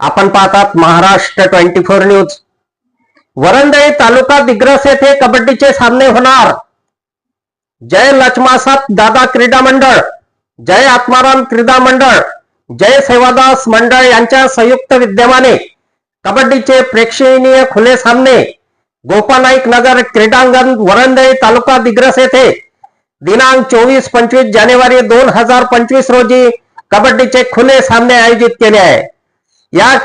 आपण पाहतात Maharashtra twenty four news. वरंदई तालुका दिग्रस येथे कबड्डीचे सामने होणार. जय लक्ष्मासात दादा क्रीडा मंडळ जय आत्माराम क्रीडा मंडळ जय सेवादास मंडळ यांच्या संयुक्त विद्यमाने कबड्डीचे प्रेक्षणीय खुले सामने. गोपानाईक नगर क्रीडांगण वरंदई तालुका दिग्रस येथे दिनांक चोवीस पंचवीस जानेवारी दोन हजार पंचवीस रोजी कबड्डीचे खुले सामने आयोजित केले आहे. या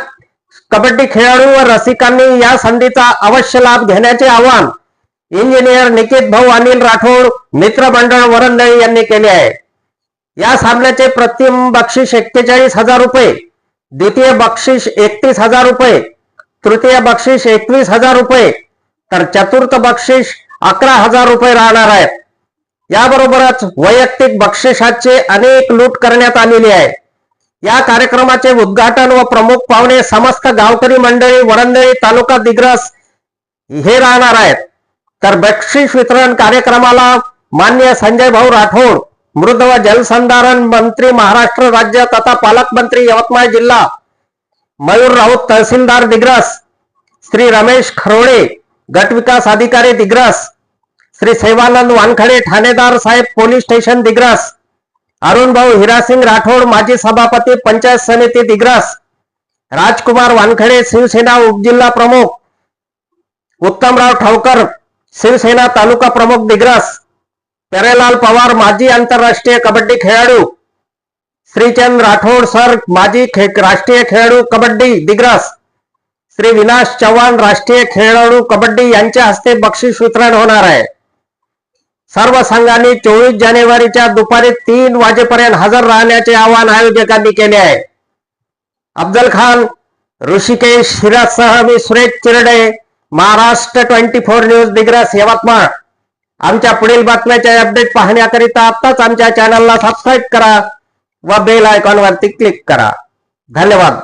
कबड्डी खेळाडू व रसिकांनी या संधीचा अवश्य लाभ घेण्याचे आवाहन इंजिनियर निकित भाऊ अनिल राठोड मित्र मंडळ वरंदळी यांनी केले आहे. या सामन्याचे प्रतिम बक्षीस एक्केचाळीस हजार रुपये द्वितीय बक्षीस एकतीस हजार रुपये तृतीय बक्षीस एकवीस हजार रुपये तर चतुर्थ बक्षीस अकरा हजार रुपये राहणार आहेत. याबरोबरच वैयक्तिक बक्षिसाचे अनेक लूट करण्यात आलेली आहे. या कार्यक्रमाचे उद्घाटन व प्रमुख पाहुणे समस्त गावकरी मंडळी वरंदळी तालुका दिग्रस हे राहणार आहेत. तर बक्षीस वितरण कार्यक्रमाला मान्य संजय भाऊ राठोड मृद व जलसंधारण मंत्री महाराष्ट्र राज्य तथा पालकमंत्री यवतमाळ जिल्हा मयूर राऊत तहसीलदार दिग्रस श्री रमेश खरोडे गटविकास अधिकारी दिग्रस श्री सेवानंद वानखडे ठाणेदार साहेब पोलीस स्टेशन दिग्रस अरुण भाऊ हिरासिंग राठोड माजी सभापती पंचायत समिती दिग्रस राजकुमार वानखडे शिवसेना उपजिल्हा प्रमुख उत्तमराव ठावकर शिवसेना तालुका प्रमुख दिग्रस पेरेलाल पवार माजी आंतरराष्ट्रीय कबड्डी खेळाडू श्रीचंद राठोड सर माजी खे- राष्ट्रीय खेळाडू कबड्डी दिग्रस श्री विनाश चव्हाण राष्ट्रीय खेळाडू कबड्डी यांच्या हस्ते बक्षीस वितरण होणार आहे. सर्व संघांनी चोवीस जानेवारीच्या दुपारी तीन वाजेपर्यंत हजर राहण्याचे आवाहन आयोजकांनी केले आहे. अफजल खान ऋषिकेश हिराजसह मी Suresh Chirde Maharashtra twenty four news Digras Yavatmal. आमच्या पुढील बातम्याचे अपडेट पाहण्याकरिता आत्ताच आमच्या चॅनलला सबस्क्राईब करा व बेल आयकॉनवरती क्लिक करा. धन्यवाद.